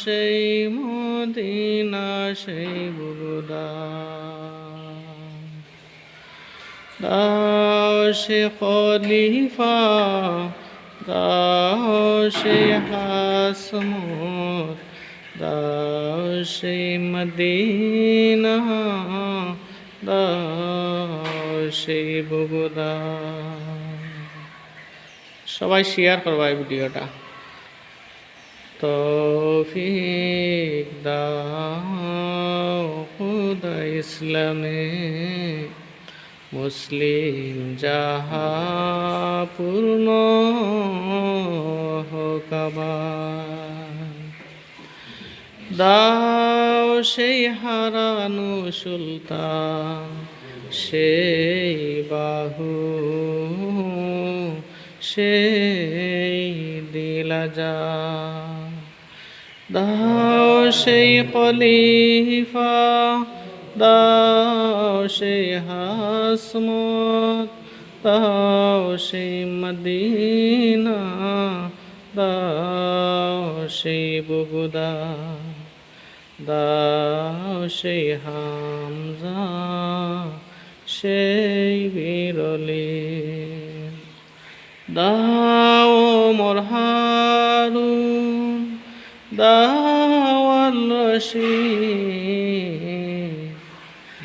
সেই মদিনা, সেই বুরুদা দাও সে খলিফা দাও সে হাসমত দাও সে মদিনা দাও সেই বুগুদা সবাই শেয়ার করবা এই ভিডিওটা। তৌফিক দাও খুদা ইসলামে। মুসলিম যাহা পূর্ণ দাও সেই হারানো সুলতান, সেই বাহু, সেই দিলা যা দাও সেই খলিফা, দাও সেই হাসমত, দাও সেই মদিনা, দাও সেই বুগুদা দাও সেই হামজা, সেই বিরলি, দাও দাও রশিদ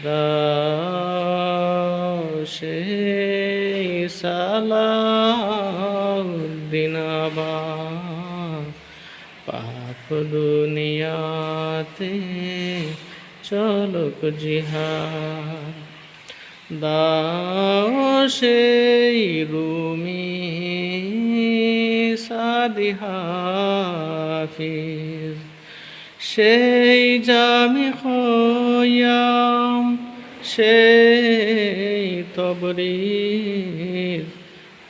দাও সেই সালাউদ্দিন আবার পাপ দুনিয়াতে চলক দাও সেই রুমি সাদি হাফিজ সেই জামি খয়াম, সেই তবরিজ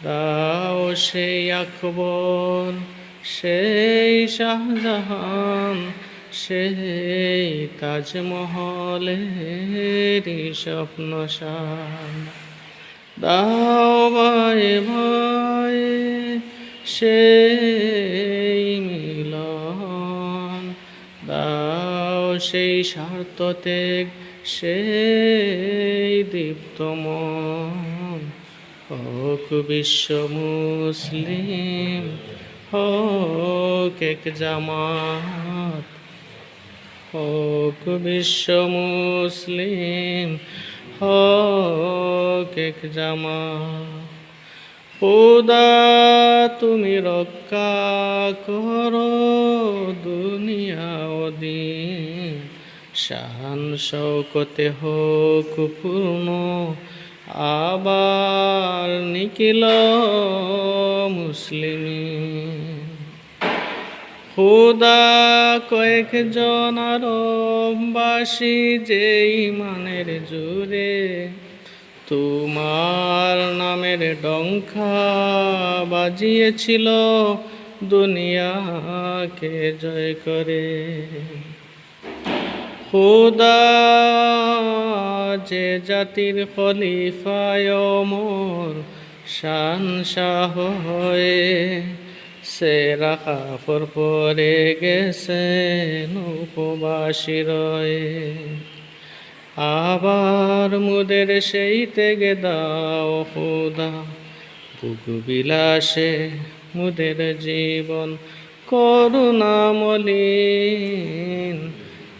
দাও সেই আকবর, সেই শাহজাহান, সেই তাজমহলের স্বপ্ন দাও ভাই ভাই, সেই সেই স্বার্থ ত্যাগ, সেই দীপ্তমন হোক বিশ্ব মুসলিম, হোক এক জামাত। হোক বিশ্ব মুসলিম, হোক এক জামাত। খোদা, তুমি রক্ষা করো দুনিয়া দিন। শান শৌকতে হোক পূর্ণ, আবার নিখিল মুসলিম। খোদা কয়েকজন আরববাসী যে ইমানের জোরে তোমার নামের ডঙ্কা বাজিয়েছিল দুনিয়াকে জয় করে। খোদা, যে জাতির খলিফায় মোর শান শাহ হয়ে সে রাখাফর পরে গেছেন উপবাসী রয়ে। আবার মুদের সেই তেগে দাও খুদা। বুক বিলাসে মুদের জীবন করুণা মলিন।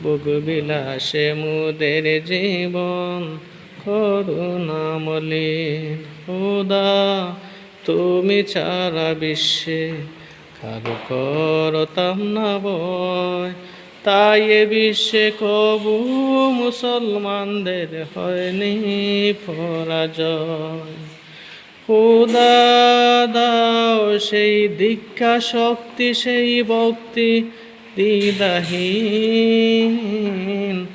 বুক বিলাসে মুদের জীবন করুণা মলিন। খুদা, তুমি ছাড়া বিশ্বে কারও করতাম না বয় তাই এ বিশ্বে কবু মুসলমানদের হয়নি পরাজয়। খুদা দাও সেই দীক্ষা শক্তি, সেই ভক্তি দিদাহীন।